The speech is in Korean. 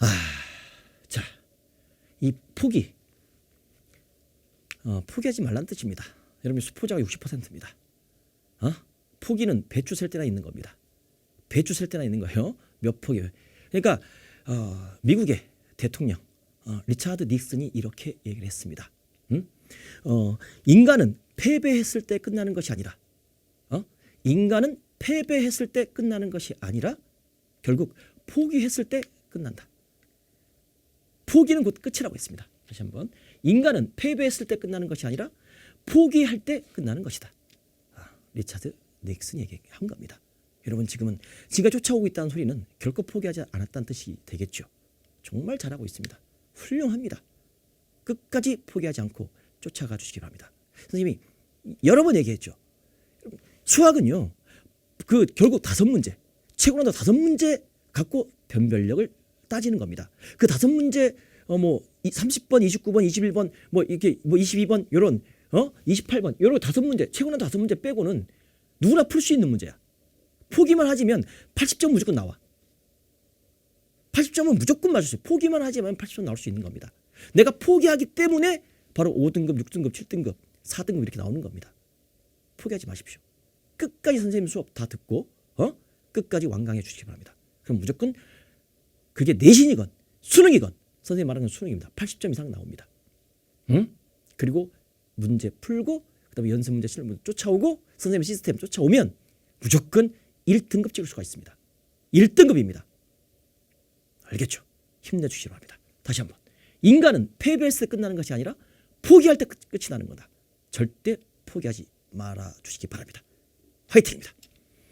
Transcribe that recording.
아, 자, 이 포기, 어, 포기하지 말란 뜻입니다. 여러분 수포자가 60%입니다. 어? 포기는 배추 셀 때나 있는 겁니다. 배추 셀 때나 있는 거예요. 몇 포기. 그러니까 어, 미국의 대통령 어, 리차드 닉슨이 이렇게 얘기를 했습니다. 응? 어, 인간은 패배했을 때 끝나는 것이 아니라 어? 인간은 패배했을 때 끝나는 것이 아니라 결국 포기했을 때 끝난다. 포기는 곧 끝이라고 했습니다. 다시 한번 인간은 패배했을 때 끝나는 것이 아니라 포기할 때 끝나는 것이다. 아, 리차드 닉슨이 얘기한 겁니다. 여러분 지금은 지가 쫓아오고 있다는 소리는 결코 포기하지 않았다는 뜻이 되겠죠. 정말 잘하고 있습니다. 훌륭합니다. 끝까지 포기하지 않고 쫓아가 주시기 바랍니다. 선생님이 여러 번 얘기했죠. 수학은요. 그 결국 다섯 문제, 최고난도 다섯 문제 갖고 변별력을 따지는 겁니다. 그 다섯 문제 어 뭐 30번, 29번, 21번 뭐 이렇게 뭐 22번 요런 어 28번 요런 다섯 문제, 최고난도 다섯 문제 빼고는 누구나 풀 수 있는 문제야. 포기만 하지면 80점 무조건 나와. 80점은 무조건 맞을 수 있어요. 포기만 하지만 80점 나올 수 있는 겁니다. 내가 포기하기 때문에 바로 5등급, 6등급, 7등급, 4등급 이렇게 나오는 겁니다. 포기하지 마십시오. 끝까지 선생님 수업 다 듣고 어? 끝까지 완강해 주시기 바랍니다. 그럼 무조건 그게 내신이건 수능이건 선생님 말하는 건 수능입니다. 80점 이상 나옵니다. 응? 그리고 문제 풀고 그다음에 연습 문제 실무 문제 쫓아오고 선생님 시스템 쫓아오면 무조건 1등급 찍을 수가 있습니다. 1등급입니다. 알겠죠? 힘내주시기 바랍니다. 다시 한번 인간은 패배했을 때 끝나는 것이 아니라 포기할 때 끝, 끝이 나는 거다. 절대 포기하지 말아 주시기 바랍니다. 화이팅입니다.